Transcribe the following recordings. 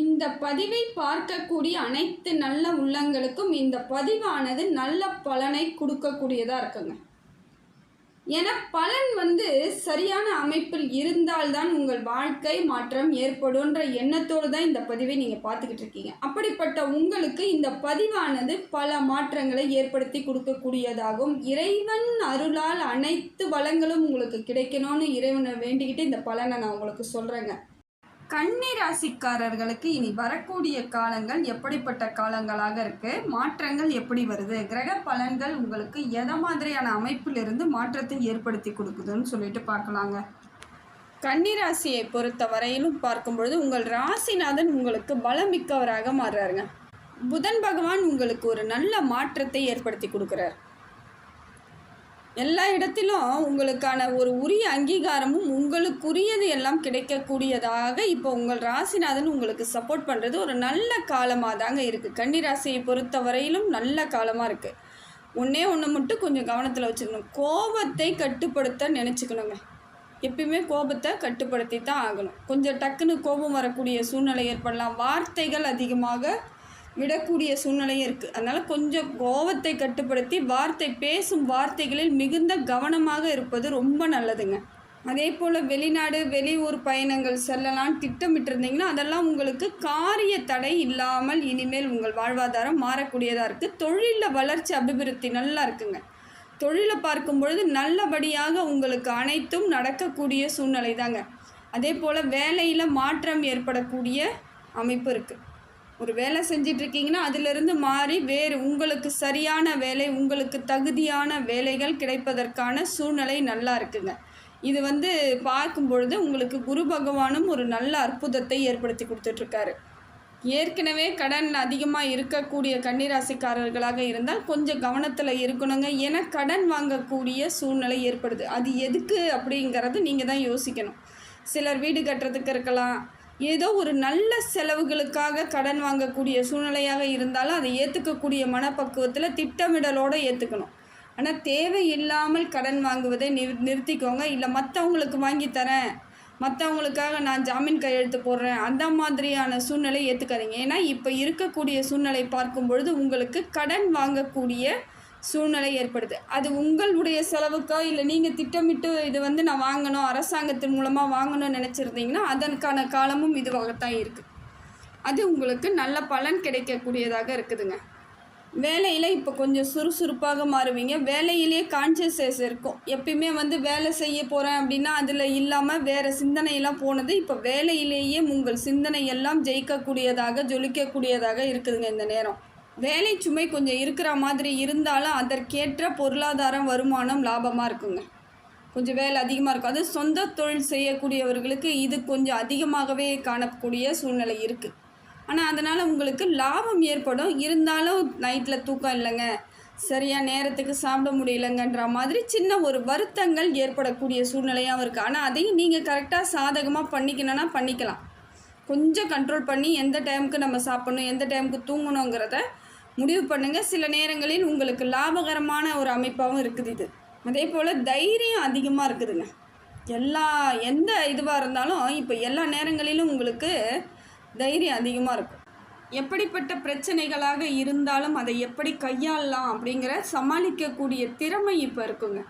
இந்த பதிவை பார்க்கக்கூடிய அனைத்து நல்ல உள்ளங்களுக்கும் இந்த பதிவானது நல்ல பலனை கொடுக்கக்கூடியதாக இருக்குங்க. ஏன்னா பலன் வந்து சரியான அமைப்பில் இருந்தால்தான் உங்கள் வாழ்க்கை மாற்றம் ஏற்படும்ன்ற எண்ணத்தோடு தான் இந்த பதிவை நீங்கள் பார்த்துக்கிட்டு இருக்கீங்க. அப்படிப்பட்ட உங்களுக்கு இந்த பதிவானது பல மாற்றங்களை ஏற்படுத்தி கொடுக்கக்கூடியதாகும். இறைவன் அருளால் அனைத்து வளங்களும் உங்களுக்கு கிடைக்கணும்னு இறைவனை வேண்டிக்கிட்டு இந்த பலனை நான் உங்களுக்கு சொல்கிறேங்க கன்னி ராசிக்காரர்களுக்கு இனி வரக்கூடிய காலங்கள் எப்படிப்பட்ட காலங்களாக இருக்கு? மாற்றங்கள் எப்படி வருது? கிரக பலன்கள் உங்களுக்கு எதை மாதிரியான அமைப்பிலிருந்து மாற்றத்தை ஏற்படுத்தி கொடுக்குதுன்னு சொல்லிட்டு பார்க்கலாங்க. கன்னிராசியை பொறுத்த வரையிலும் பார்க்கும்பொழுது உங்கள் ராசிநாதன் உங்களுக்கு பலமிக்கவராக மாறுறாருங்க. புதன் பகவான் உங்களுக்கு ஒரு நல்ல மாற்றத்தை ஏற்படுத்தி கொடுக்குறார். எல்லா இடத்திலும் உங்களுக்கான ஒரு உரிய அங்கீகாரமும் உங்களுக்குரியது எல்லாம் கிடைக்கக்கூடியதாக இப்போ உங்கள் ராசிநாதன் உங்களுக்கு சப்போர்ட் பண்ணுறது ஒரு நல்ல காலமாக தாங்க இருக்குது கன்னிராசியை பொறுத்த வரையிலும் நல்ல காலமாக இருக்குது ஒன்றே ஒன்று மட்டும் கொஞ்சம் கவனத்தில் வச்சுக்கணும். கோபத்தை கட்டுப்படுத்த நினச்சிக்கணுங்க. எப்பயுமே கோபத்தை கட்டுப்படுத்தி தான் ஆகணும். கொஞ்சம் டக்குன்னு கோபம் வரக்கூடிய சூழ்நிலை ஏற்படலாம். வார்த்தைகள் அதிகமாக விடக்கூடிய சூழ்நிலையும் இருக்குது அதனால் கொஞ்சம் கோபத்தை கட்டுப்படுத்தி வார்த்தை பேசும் வார்த்தைகளில் மிகுந்த கவனமாக இருப்பது ரொம்ப நல்லதுங்க. அதே போல் வெளிநாடு வெளியூர் பயணங்கள் செல்லலாம் திட்டமிட்டிருந்தீங்கன்னா அதெல்லாம் உங்களுக்கு காரிய தடை இல்லாமல் இனிமேல் உங்கள் வாழ்வாதாரம் மாறக்கூடியதாக இருக்குது தொழிலில் வளர்ச்சி அபிவிருத்தி நல்லா இருக்குங்க. தொழிலை பார்க்கும் பொழுது நல்லபடியாக உங்களுக்கு அனைத்தும் நடக்கக்கூடிய சூழ்நிலை தாங்க அதே போல் வேலையில் மாற்றம் ஏற்படக்கூடிய அமைப்பு இருக்குது ஒரு வேலை செஞ்சிட்டு இருக்கீங்கன்னா அதிலிருந்து மாறி வேறு உங்களுக்கு சரியான வேலை உங்களுக்கு தகுதியான வேலைகள் கிடைப்பதற்கான சூழ்நிலை நல்லா இருக்குங்க. இது வந்து பார்க்கும் பொழுது உங்களுக்கு குரு பகவானும் ஒரு நல்ல அற்புதத்தை ஏற்படுத்தி கொடுத்துட்ருக்காரு. ஏற்கனவே கடன் அதிகமாக இருக்கக்கூடிய கன்னிராசிக்காரர்களாக இருந்தால் கொஞ்சம் கவனத்தில் இருக்கணுங்க. ஏன்னா கடன் வாங்கக்கூடிய சூழ்நிலை ஏற்படுது. அது எதுக்கு அப்படிங்கிறது நீங்கள் தான் யோசிக்கணும். சிலர் வீடு கட்டுறதுக்கு இருக்கலாம். ஏதோ ஒரு நல்ல செலவுகளுக்காக கடன் வாங்கக்கூடிய சூழ்நிலையாக இருந்தாலும் அதை ஏற்றுக்கக்கூடிய மனப்பக்குவத்தில் திட்டமிடலோடு ஏற்றுக்கணும் ஆனால் தேவையில்லாமல் கடன் வாங்குவதை நிறு நிறுத்திக்கோங்க. இல்லை மற்றவங்களுக்கு வாங்கி தரேன். மற்றவங்களுக்காக நான் ஜாமீன் கையெழுத்து போடுறேன். அந்த மாதிரியான சூழ்நிலை ஏற்றுக்காதீங்க ஏன்னா இப்போ இருக்கக்கூடிய சூழ்நிலை பார்க்கும் பொழுது உங்களுக்கு கடன் வாங்கக்கூடிய சூழ்நிலை ஏற்படுது. அது உங்களுடைய செலவுக்கோ இல்லை நீங்கள் திட்டமிட்டு இது வந்து நான் வாங்கணும் அரசாங்கத்தின் மூலமாக வாங்கணும்னு நினச்சிருந்தீங்கன்னா அதற்கான காலமும் இதுவாகத்தான் இருக்குது அது உங்களுக்கு நல்ல பலன் கிடைக்கக்கூடியதாக இருக்குதுங்க. வேலையில் இப்போ கொஞ்சம் சுறுசுறுப்பாக மாறுவீங்க. வேலையிலேயே கான்சியஸ்னஸ் இருக்கும். எப்பயுமே வந்து வேலை செய்ய போகிறேன் அப்படின்னா அதில் இல்லாமல் வேறு சிந்தனையெல்லாம் போனது இப்போ வேலையிலேயே உங்கள் சிந்தனை எல்லாம் ஜெயிக்கக்கூடியதாக ஜொலிக்கக்கூடியதாக இருக்குதுங்க இந்த நேரம். வேலை சுமை கொஞ்சம் இருக்கிற மாதிரி இருந்தாலும் அதற்கேற்ற பொருளாதாரம் வருமானம் லாபமாக இருக்குங்க. கொஞ்சம் வேலை அதிகமாக இருக்கும். அது சொந்த தொழில் செய்யக்கூடியவர்களுக்கு இது கொஞ்சம் அதிகமாகவே காணக்கூடிய சூழ்நிலை இருக்குது ஆனால் அதனால் உங்களுக்கு லாபம் ஏற்படும். இருந்தாலும் நைட்டில் தூக்கம் இல்லைங்க. சரியாக நேரத்துக்கு சாப்பிட முடியலங்கன்ற மாதிரி சின்ன ஒரு வருத்தங்கள் ஏற்படக்கூடிய சூழ்நிலையாகவும் இருக்குது ஆனால் அதையும் நீங்கள் கரெக்டாக சாதகமாக பண்ணிக்கணும்னா பண்ணிக்கலாம். கொஞ்சம் கண்ட்ரோல் பண்ணி எந்த டைமுக்கு நம்ம சாப்பிட்ணும் எந்த டைமுக்கு தூங்கணுங்கிறத முடிவு பண்ணுங்கள் சில நேரங்களில் உங்களுக்கு லாபகரமான ஒரு அமைப்பாகவும் இருக்குது இது. அதே போல் தைரியம் அதிகமாக இருக்குதுங்க. எல்லா எந்த இதுவாக இருந்தாலும் இப்போ எல்லா நேரங்களிலும் உங்களுக்கு தைரியம் அதிகமாக இருக்கும். எப்படிப்பட்ட பிரச்சனைகளாக இருந்தாலும் அதை எப்படி கையாளலாம் அப்படிங்கிற சமாளிக்கக்கூடிய திறமை இப்போ இருக்குங்க.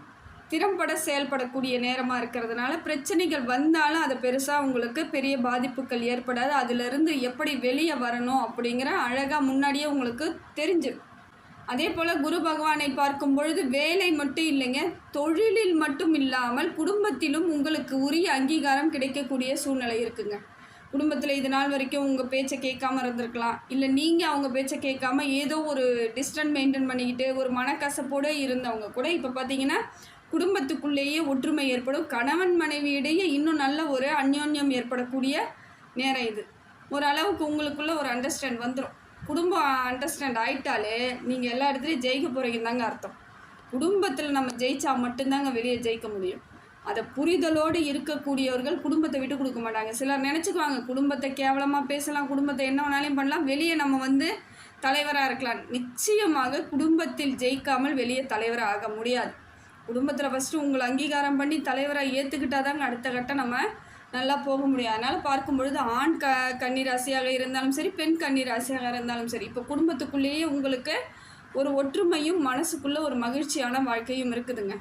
திறம்பட செயல்படக்கூடிய நேரமாக இருக்கிறதுனால பிரச்சனைகள் வந்தாலும் அதை பெருசாக உங்களுக்கு பெரிய பாதிப்புகள் ஏற்படாது. அதிலிருந்து எப்படி வெளியே வரணும் அப்படிங்கிற அழகாக முன்னாடியே உங்களுக்கு தெரிஞ்சிடும் அதே போல் குரு பகவானை பார்க்கும் பொழுது வேலை மட்டும் இல்லைங்க தொழிலில் மட்டும் இல்லாமல் குடும்பத்திலும் உங்களுக்கு உரிய அங்கீகாரம் கிடைக்கக்கூடிய சூழ்நிலை இருக்குங்க. குடும்பத்தில் இது நாள் வரைக்கும் உங்கள் பேச்சை கேட்காம இருந்திருக்கலாம். இல்லை நீங்கள் அவங்க பேச்சை கேட்காம ஏதோ ஒரு டிஸ்டன்ஸ் மெயின்டைன் பண்ணிக்கிட்டு ஒரு மனக்கசப்போடு இருந்தவங்க கூட இப்போ பார்த்தீங்கன்னா குடும்பத்துக்குள்ளேயே ஒற்றுமை ஏற்படும். கணவன் மனைவியிடையே இன்னும் நல்ல ஒரு அந்யோன்யம் ஏற்படக்கூடிய நேரம் இது. ஓரளவுக்கு உங்களுக்குள்ளே உங்களுக்குள்ள ஒரு அண்டர்ஸ்டாண்ட் வந்துடும் குடும்பம் அண்டர்ஸ்டாண்ட் ஆயிட்டாலே நீங்கள் எல்லா இடத்துலையும் ஜெயிக்க போகிறீங்கன்னு தாங்க அர்த்தம். குடும்பத்தில் நம்ம ஜெயிச்சா மட்டும்தாங்க வெளியே ஜெயிக்க முடியும். அதை புரிதலோடு இருக்கக்கூடியவர்கள் குடும்பத்தை விட்டு கொடுக்க மாட்டாங்க. சிலர் நினச்சிக்குவாங்க குடும்பத்தை கேவலமாக பேசலாம் குடும்பத்தை என்ன வேணாலையும் பண்ணலாம் வெளியே நம்ம வந்து தலைவராக இருக்கலாம். நிச்சயமாக குடும்பத்தில் ஜெயிக்காமல் வெளியே தலைவராக ஆக முடியாது. குடும்பத்தில் ஃபஸ்ட்டு உங்களை அங்கீகாரம் பண்ணி தலைவராக ஏற்றுக்கிட்டால் தாங்க அடுத்த கட்டம் நம்ம நல்லா போக முடியும். அதனால் பார்க்கும் பொழுது ஆண் க கன்னிராசியாக இருந்தாலும் சரி பெண் கன்னிராசியாக இருந்தாலும் சரி இப்போ குடும்பத்துக்குள்ளேயே உங்களுக்கு ஒரு ஒற்றுமையும் மனசுக்குள்ளே ஒரு மகிழ்ச்சியான வாழ்க்கையும் இருக்குதுங்க.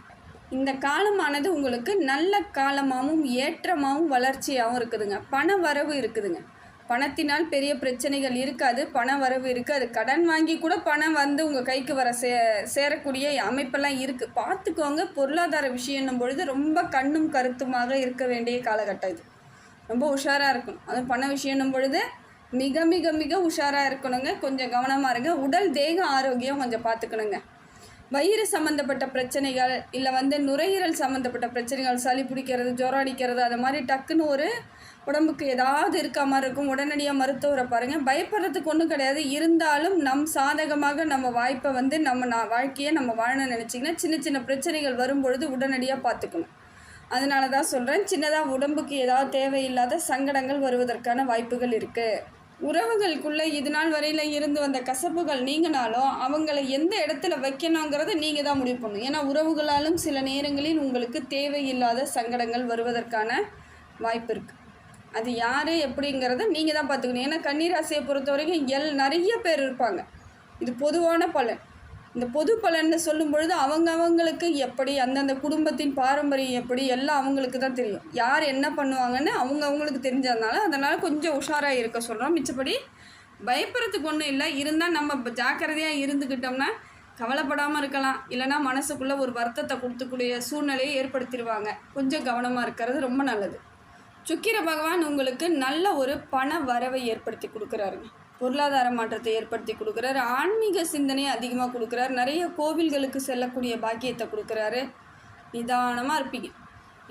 இந்த காலமானது உங்களுக்கு நல்ல காலமாகவும் ஏற்றமாகவும் வளர்ச்சியாகவும் இருக்குதுங்க. பண வரவு இருக்குதுங்க. பணத்தினால் பெரிய பிரச்சனைகள் இருக்காது பண வரவு இருக்காது கடன் வாங்கி கூட பணம் வந்து உங்கள் கைக்கு வர சே சேரக்கூடிய அமைப்பெல்லாம் இருக்குது பார்த்துக்கோங்க பொருளாதார விஷயம்னும் பொழுது ரொம்ப கண்ணும் கருத்துமாக இருக்க வேண்டிய காலகட்டம் இது. ரொம்ப உஷாராக இருக்கணும். அதுவும் பண விஷயம்னும் பொழுது மிக மிக மிக உஷாராக இருக்கணுங்க. கொஞ்சம் கவனமாக இருங்க. உடல் தேக ஆரோக்கியம் கொஞ்சம் பார்த்துக்கணுங்க. வயிறு சம்மந்தப்பட்ட பிரச்சனைகள் இல்லை வந்து நுரையீரல் சம்மந்தப்பட்ட பிரச்சனைகள் சளி பிடிக்கிறது ஜுரம் அடிக்கிறது அது மாதிரி டக்குன்னு ஒரு உடம்புக்கு ஏதாவது இருக்க மாதிரி இருக்கும். உடனடியாக மருத்துவரை பாருங்கள் பயப்படுறதுக்கு ஒன்றும் கிடையாது. இருந்தாலும் நம் சாதகமாக நம்ம வாய்ப்பை வந்து நம்ம நான் வாழ்க்கையை நம்ம வாழணும்னு நினச்சிங்கன்னா சின்ன சின்ன பிரச்சனைகள் வரும்பொழுது உடனடியாக பார்த்துக்கணும். அதனால தான் சொல்கிறேன் சின்னதாக உடம்புக்கு ஏதாவது தேவையில்லாத சங்கடங்கள் வருவதற்கான வாய்ப்புகள் இருக்குது உறவுகளுக்குள்ளே இது நாள் வரையில் இருந்து வந்த கசப்புகள் நீங்கினாலும் அவங்கள எந்த இடத்துல வைக்கணுங்கிறத நீங்கள் தான் முடிவு பண்ணணும். ஏன்னா உறவுகளாலும் சில நேரங்களில் உங்களுக்கு தேவையில்லாத சங்கடங்கள் வருவதற்கான வாய்ப்பு இருக்குது அது யார் எப்படிங்கிறத நீங்கள் தான் பார்த்துக்கணும். ஏன்னா கன்னிராசியை பொறுத்த வரைக்கும் எல் நிறைய பேர் இருப்பாங்க. இது பொதுவான பலன். இந்த பொது பலன்னு சொல்லும் பொழுது அவங்க அவங்களுக்கு எப்படி அந்தந்த குடும்பத்தின் பாரம்பரியம் எப்படி எல்லாம் அவங்களுக்கு தான் தெரியும். யார் என்ன பண்ணுவாங்கன்னு அவங்க அவங்களுக்கு தெரிஞ்சதுனால அதனால் கொஞ்சம் உஷாராக இருக்க சொல்கிறோம் மிச்சப்படி பயப்படுறதுக்கு ஒன்றும் இல்லை. இருந்தால் நம்ம ஜாக்கிரதையாக இருந்துக்கிட்டோம்னா கவலைப்படாமல் இருக்கலாம். இல்லைனா மனசுக்குள்ளே ஒரு வருத்தத்தை கொடுத்துக்கூடிய சூழ்நிலையை ஏற்படுத்திடுவாங்க. கொஞ்சம் கவனமாக இருக்கிறது ரொம்ப நல்லது. சுக்கிர பகவான் உங்களுக்கு நல்ல ஒரு பண வரவை ஏற்படுத்தி கொடுக்குறாருங்க பொருளாதார மாற்றத்தை ஏற்படுத்தி கொடுக்குறாரு. ஆன்மீக சிந்தனையை அதிகமாக கொடுக்குறாரு. நிறைய கோவில்களுக்கு செல்லக்கூடிய பாக்கியத்தை கொடுக்குறாரு. நிதானமாக இருப்பீங்க.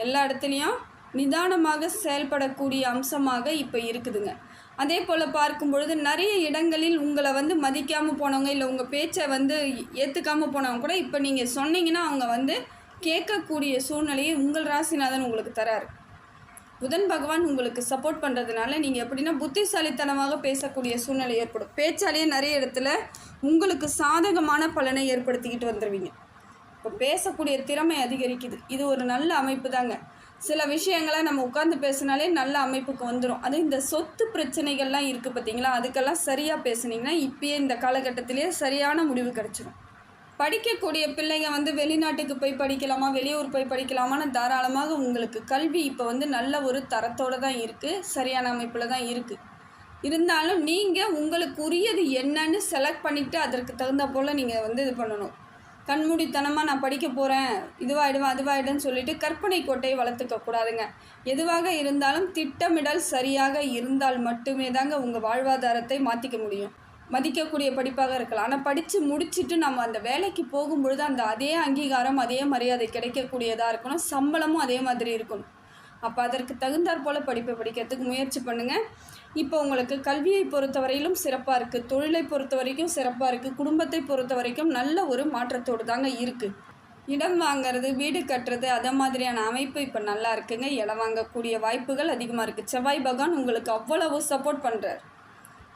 எல்லா இடத்துலையும் நிதானமாக செயல்படக்கூடிய அம்சமாக இப்போ இருக்குதுங்க. அதே போல் பார்க்கும் பொழுது நிறைய இடங்களில் உங்களை வந்து மதிக்காமல் போனவங்க இல்லை உங்கள் பேச்சை வந்து ஏற்றுக்காமல் போனவங்க கூட இப்போ நீங்கள் சொன்னீங்கன்னா அவங்க வந்து கேட்கக்கூடிய சூழ்நிலையை உங்கள் ராசிநாதன் உங்களுக்கு தராரு. புதன் பகவான் உங்களுக்கு சப்போர்ட் பண்ணுறதுனால நீங்கள் எப்படின்னா புத்திசாலித்தனமாக பேசக்கூடிய சூழ்நிலை ஏற்படும். பேச்சாலேயே நிறைய இடத்துல உங்களுக்கு சாதகமான பலனை ஏற்படுத்திக்கிட்டு வந்துடுவீங்க இப்போ பேசக்கூடிய திறமை அதிகரிக்குது. இது ஒரு நல்ல அமைப்பு தாங்க. சில விஷயங்களை நம்ம உட்காந்து பேசினாலே நல்ல அமைப்புக்கு வந்துடும் அது இந்த சொத்து பிரச்சனைகள்லாம் இருக்குது பார்த்தீங்களா? அதுக்கெல்லாம் சரியாக பேசுனீங்கன்னா இப்பயே இந்த காலகட்டத்திலேயே சரியான முடிவு கிடச்சிடும் படிக்கக்கூடிய பிள்ளைங்க வந்து வெளிநாட்டுக்கு போய் படிக்கலாமா வெளியூர் போய் படிக்கலாமான்னு தாராளமாக உங்களுக்கு கல்வி இப்போ வந்து நல்ல ஒரு தரத்தோடு தான் இருக்குது சரியான அமைப்பில் தான் இருக்குது இருந்தாலும் நீங்கள் உங்களுக்கு உரியது என்னன்னு செலக்ட் பண்ணிவிட்டு அதற்கு தகுந்த போல் நீங்கள் வந்து இது பண்ணணும். கண்மூடித்தனமாக நான் படிக்க போகிறேன் இதுவாகிடுவேன் அதுவாகிடுன்னு சொல்லிட்டு கற்பனை கோட்டையை வளர்த்துக்க கூடாதுங்க. எதுவாக இருந்தாலும் திட்டமிடல் சரியாக இருந்தால் மட்டுமே தாங்க உங்கள் வாழ்வாதாரத்தை மாற்றிக்க முடியும். மதிக்கக்கூடிய படிப்பாக இருக்கலாம். ஆனால் படித்து முடிச்சுட்டு நம்ம அந்த வேலைக்கு போகும்பொழுது அந்த அதே அங்கீகாரம் அதே மரியாதை கிடைக்கக்கூடியதாக இருக்கணும். சம்பளமும் அதே மாதிரி இருக்கணும் அப்போ அதற்கு தகுந்தாற் போல் படிப்பை படிக்கிறதுக்கு முயற்சி பண்ணுங்கள் இப்போ உங்களுக்கு கல்வியை பொறுத்த வரையிலும் சிறப்பாக இருக்குது தொழிலை பொறுத்த வரைக்கும் சிறப்பாக இருக்குது குடும்பத்தை பொறுத்த வரைக்கும் நல்ல ஒரு மாற்றத்தோடு தாங்க இருக்குது இடம் வாங்கிறது வீடு கட்டுறது அதை மாதிரியான அமைப்பு இப்போ நல்லா இருக்குங்க. இடம் வாங்கக்கூடிய வாய்ப்புகள் அதிகமாக இருக்குது செவ்வாய் பகவான் உங்களுக்கு அவ்வளவு சப்போர்ட் பண்ணுறார்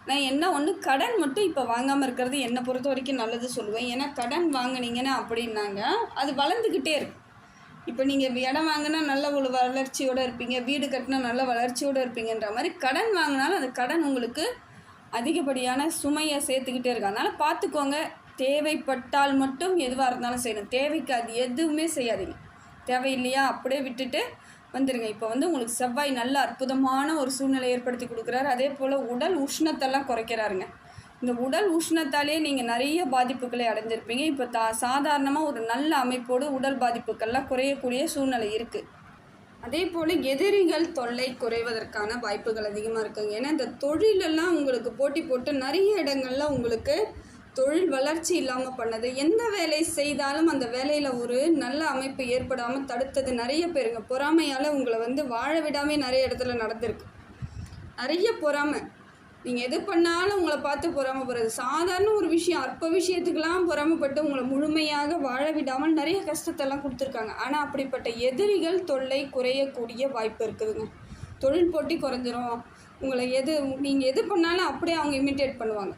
நான் என்ன ஒன்று கடன் மட்டும் இப்போ வாங்காமல் இருக்கிறது என்னை பொறுத்த வரைக்கும் நல்லது சொல்லுவேன். ஏன்னா கடன் வாங்கினீங்கன்னா அப்படின்னாங்க. அது வளர்ந்துக்கிட்டே இருக்கு. இப்போ நீங்கள் இடம் வாங்கினா நல்ல ஒரு வளர்ச்சியோடு இருப்பீங்க. வீடு கட்டினா நல்ல வளர்ச்சியோடு இருப்பீங்கன்ற மாதிரி கடன் வாங்கினாலும் அந்த கடன் உங்களுக்கு அதிகப்படியான சுமையை சேர்த்துக்கிட்டே இருக்கு. அதனால் பார்த்துக்கோங்க தேவைப்பட்டால் மட்டும் எதுவாக இருந்தாலும் செய்யணும். தேவைக்கு அது எதுவுமே செய்யாதீங்க. தேவையில்லையா? அப்படியே விட்டுட்டு வந்துடுங்க இப்போ வந்து உங்களுக்கு செவ்வாய் நல்ல அற்புதமான ஒரு சூழ்நிலை ஏற்படுத்தி கொடுக்குறாரு. அதே போல் உடல் உஷ்ணத்தெல்லாம் குறைக்கிறாருங்க. இந்த உடல் உஷ்ணத்தாலே நீங்கள் நிறைய பாதிப்புகளை அடைஞ்சிருப்பீங்க. இப்போ தா சாதாரணமாக ஒரு நல்ல அமைப்போடு உடல் பாதிப்புகள்லாம் குறையக்கூடிய சூழ்நிலை இருக்குது அதே போல் எதிரிகள் தொல்லை குறைவதற்கான வாய்ப்புகள் அதிகமாக இருக்குங்க. ஏன்னா இந்த தொழிலெல்லாம் உங்களுக்கு போட்டி போட்டு நிறைய இடங்கள்லாம் உங்களுக்கு தொழில் வளர்ச்சி இல்லாமல் பண்ணது. எந்த வேலை செய்தாலும் அந்த வேலையில் ஒரு நல்ல அமைப்பு ஏற்படாமல் தடுத்தது நிறைய பேருங்க. பொறாமையால் உங்களை வந்து வாழ விடாமே நிறைய இடத்துல நடந்திருக்கு. நிறைய பொறாமை. நீங்கள் எது பண்ணாலும் உங்களை பார்த்து பொறாமப்படுறது. சாதாரண ஒரு விஷயம் அற்ப விஷயத்துக்கெல்லாம் பொறாமப்பட்டு உங்களை முழுமையாக வாழ விடாமல் நிறைய கஷ்டத்தெல்லாம் கொடுத்துருக்காங்க. ஆனால் அப்படிப்பட்ட எதிரிகள் தொல்லை குறையக்கூடிய வாய்ப்பு இருக்குதுங்க. தொழில் போட்டி குறைஞ்சிரும். உங்களை எது நீங்கள் எது பண்ணாலும் அப்படியே அவங்க இமிட்டேட் பண்ணுவாங்க.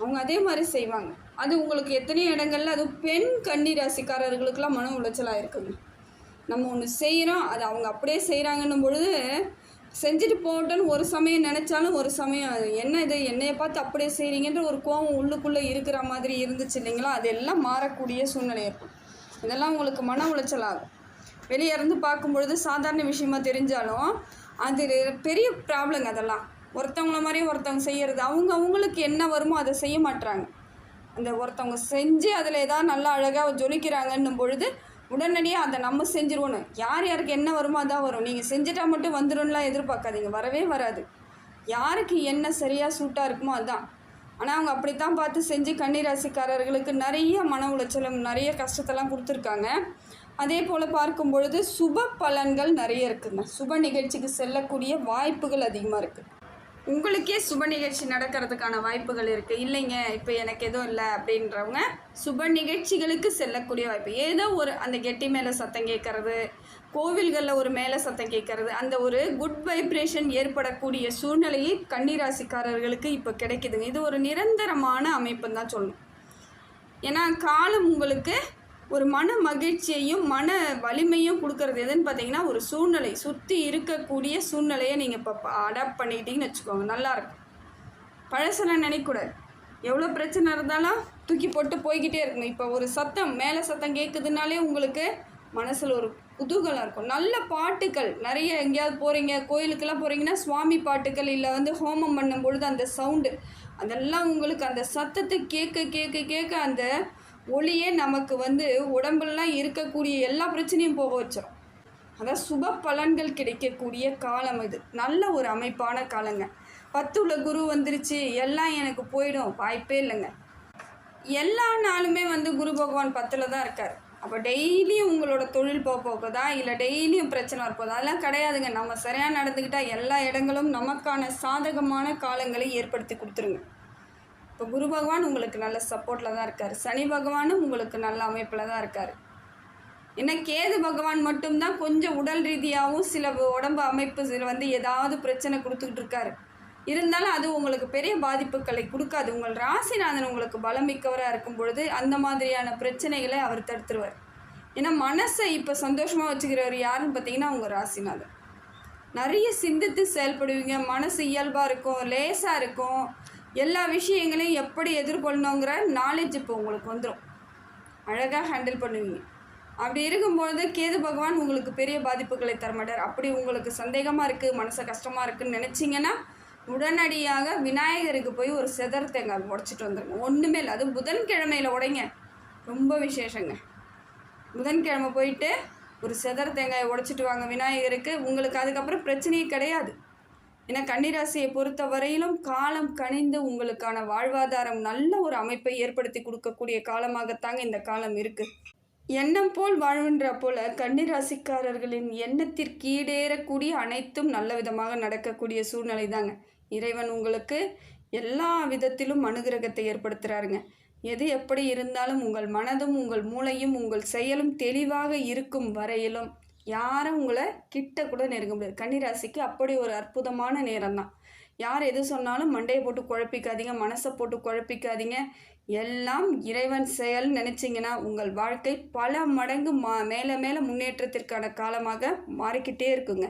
அவங்க அதே மாதிரி செய்வாங்க. அது உங்களுக்கு எத்தனையோ இடங்கள்ல அது பெண் கன்னி ராசிக்காரர்களுக்கெல்லாம் மன உளைச்சலாக இருக்குங்க. நம்ம ஒன்று செய்கிறோம் அது அவங்க அப்படியே செய்கிறாங்கன்னும் பொழுது செஞ்சுட்டு போட்டோன்னு ஒரு சமயம் நினச்சாலும் ஒரு சமயம் அது என்ன இது என்னையை பார்த்து அப்படியே செய்கிறீங்கன்ற ஒரு கோவம் உள்ளுக்குள்ளே இருக்கிற மாதிரி இருந்துச்சு இல்லைங்களா? அதெல்லாம் மாறக்கூடிய சூழ்நிலை இருக்கும். இதெல்லாம் உங்களுக்கு மன உளைச்சல் ஆகும். வெளியே இருந்து பார்க்கும்பொழுது சாதாரண விஷயமா தெரிஞ்சாலும் அது பெரிய ப்ராப்ளங்க அதெல்லாம். ஒருத்தவங்கள மாதிரி ஒருத்தவங்க செய்கிறது அவங்க அவங்களுக்கு என்ன வருமோ அதை செய்ய மாட்டுறாங்க அந்த ஒருத்தவங்க செஞ்சு அதில் ஏதாவது நல்லா அழகாக ஜொலிக்கிறாங்கன்னும் பொழுது உடனடியாக அதை நம்ம செஞ்சிருவோன்னு. யார் யாருக்கு என்ன வருமோ அதான் வரும். நீங்கள் செஞ்சுட்டா மட்டும் வந்துடும்லாம் எதிர்பார்க்காதீங்க. வரவே வராது. யாருக்கு என்ன சரியாக சூட்டாக இருக்குமோ அதுதான் ஆனால் அவங்க அப்படித்தான் பார்த்து செஞ்சு கன்னிராசிக்காரர்களுக்கு நிறைய மன உளைச்சலும் நிறைய கஷ்டத்தெல்லாம் கொடுத்துருக்காங்க. அதே போல் பார்க்கும் பொழுது சுப பலன்கள் நிறைய இருக்குங்க. சுப நிகழ்ச்சிக்கு செல்லக்கூடிய வாய்ப்புகள் அதிகமாக இருக்குது உங்களுக்கே சுப நிகழ்ச்சி நடக்கிறதுக்கான வாய்ப்புகள் இருக்குது இல்லைங்க இப்போ எனக்கு எதுவும் இல்லை அப்படின்றவங்க சுப நிகழ்ச்சிகளுக்கு செல்லக்கூடிய வாய்ப்பு. ஏதோ ஒரு அந்த கெட்டி மேலே சத்தம் கேட்கறது கோவில்களில் ஒரு மேலே சத்தம் கேட்கறது அந்த ஒரு குட் வைப்ரேஷன் ஏற்படக்கூடிய சூழ்நிலையை கன்னிராசிக்காரர்களுக்கு இப்போ கிடைக்குதுங்க. இது ஒரு நிரந்தரமான அமைப்புன்னு தான் சொல்லணும். ஏன்னா காலம் உங்களுக்கு ஒரு மன மகிழ்ச்சியையும் மன வலிமையும் கொடுக்கறது எதுன்னு பார்த்தீங்கன்னா ஒரு சூழ்நிலை. சுற்றி இருக்கக்கூடிய சூழ்நிலையை நீங்கள் இப்போ அடாப்ட் பண்ணிக்கிட்டீங்கன்னு வச்சுக்கோங்க. நல்லாயிருக்கும் பழசெல்லாம் நினைக்கூடாது எவ்வளோ பிரச்சனை இருந்தாலும் தூக்கி போட்டு போய்கிட்டே இருக்கணும். இப்போ ஒரு சத்தம் மேலே சத்தம் கேட்குதுனாலே உங்களுக்கு மனசில் ஒரு குதூகலம் இருக்கும். நல்ல பாட்டுகள் நிறைய எங்கேயாவது போகிறீங்க கோயிலுக்கெல்லாம் போகிறீங்கன்னா சுவாமி பாட்டுகள் இல்லை வந்து ஹோமம் பண்ணும் பொழுது அந்த சவுண்டு அதெல்லாம் உங்களுக்கு அந்த சத்தத்தை கேட்க கேட்க கேட்க அந்த ஒளியே நமக்கு வந்து உடம்புலலாம் இருக்கக்கூடிய எல்லா பிரச்சனையும் போக வச்சிடும் அதான் சுப பலன்கள் கிடைக்கக்கூடிய காலம் இது. நல்ல ஒரு அமைப்பான காலங்க. பத்துள்ள குரு வந்துருச்சு எல்லாம் எனக்கு போயிடும் வாய்ப்பே இல்லைங்க. எல்லா நாளுமே வந்து குரு பகவான் பத்தில் தான் இருக்கார். அப்போ டெய்லியும் உங்களோட தொழில் போக போகுதா இல்லை டெய்லியும் பிரச்சனை இருப்போதா அதெல்லாம் கிடையாதுங்க. நம்ம சரியாக நடந்துக்கிட்டால் எல்லா இடங்களும் நமக்கான சாதகமான காலங்களை ஏற்படுத்தி கொடுத்துருங்க. இப்போ குரு பகவான் உங்களுக்கு நல்ல சப்போர்ட்டில் தான் இருக்கார். சனி பகவானும் உங்களுக்கு நல்ல அமைப்பில் தான் இருக்கார். ஏன்னா கேது பகவான் மட்டும்தான் கொஞ்சம் உடல் ரீதியாகவும் சில உடம்பு அமைப்பு சில வந்து ஏதாவது பிரச்சனை கொடுத்துக்கிட்டு இருக்காரு. இருந்தாலும் அது உங்களுக்கு பெரிய பாதிப்புகளை கொடுக்காது. உங்கள் ராசிநாதன் உங்களுக்கு பலமிக்கவராக இருக்கும் பொழுது அந்த மாதிரியான பிரச்சனைகளை அவர் தடுத்துருவார். ஏன்னா மனசை இப்போ சந்தோஷமாக வச்சுக்கிறவர் யாருன்னு பார்த்தீங்கன்னா உங்கள் ராசிநாதன். நிறைய சிந்தித்து செயல்படுவீங்க. மனசு இயல்பாக இருக்கும் லேசாக இருக்கும். எல்லா விஷயங்களையும் எப்படி எதிர்கொள்ளணுங்கிற நாலேஜ் இப்போ உங்களுக்கு வந்துடும் அழகாக ஹேண்டில் பண்ணுவீங்க. அப்படி இருக்கும்பொழுது கேது பகவான் உங்களுக்கு பெரிய பாதிப்புகளை தரமாட்டார். அப்படி உங்களுக்கு சந்தேகமாக இருக்குது மனசு கஷ்டமாக இருக்குன்னு நினச்சிங்கன்னா உடனடியாக விநாயகருக்கு போய் ஒரு செதர் தேங்காய் உடச்சிட்டு வந்துடுங்க ஒன்றுமே இல்லை அதுவும் புதன்கிழமையில் உடைங்க. ரொம்ப விசேஷங்க. புதன்கிழமை போயிட்டு ஒரு செதர் தேங்காயை உடச்சிட்டு வாங்க விநாயகருக்கு. உங்களுக்கு அதுக்கப்புறம் பிரச்சனையே கிடையாது. ஏன்னா கன்னிராசியை பொறுத்த வரையிலும் காலம் கணிந்து உங்களுக்கான வாழ்வாதாரம் நல்ல ஒரு அமைப்பை ஏற்படுத்தி கொடுக்கக்கூடிய காலமாகத்தாங்க இந்த காலம் இருக்குது எண்ணம் போல் வாழ்வுன்ற போல கன்னிராசிக்காரர்களின் எண்ணத்திற்கு ஈடேறக்கூடிய அனைத்தும் நல்ல விதமாக நடக்கக்கூடிய சூழ்நிலை தாங்க இறைவன் உங்களுக்கு எல்லா விதத்திலும் அனுகிரகத்தை ஏற்படுத்துகிறாருங்க எது எப்படி இருந்தாலும் உங்கள் மனதும் உங்கள் மூளையும் உங்கள் செயலும் தெளிவாக இருக்கும் வரையிலும் யாரும் உங்களை கிட்ட கூட நெருங்க முடியாது. கன்னிராசிக்கு அப்படி ஒரு அற்புதமான நேரம் தான் யார் எது சொன்னாலும் மண்டையை போட்டு குழப்பிக்காதீங்க மனசை போட்டு குழப்பிக்காதீங்க. எல்லாம் இறைவன் செயல் நினச்சிங்கன்னா உங்கள் வாழ்க்கை பல மடங்கு மா மேலே மேலே முன்னேற்றத்திற்கான காலமாக மாறிக்கிட்டே இருக்குங்க.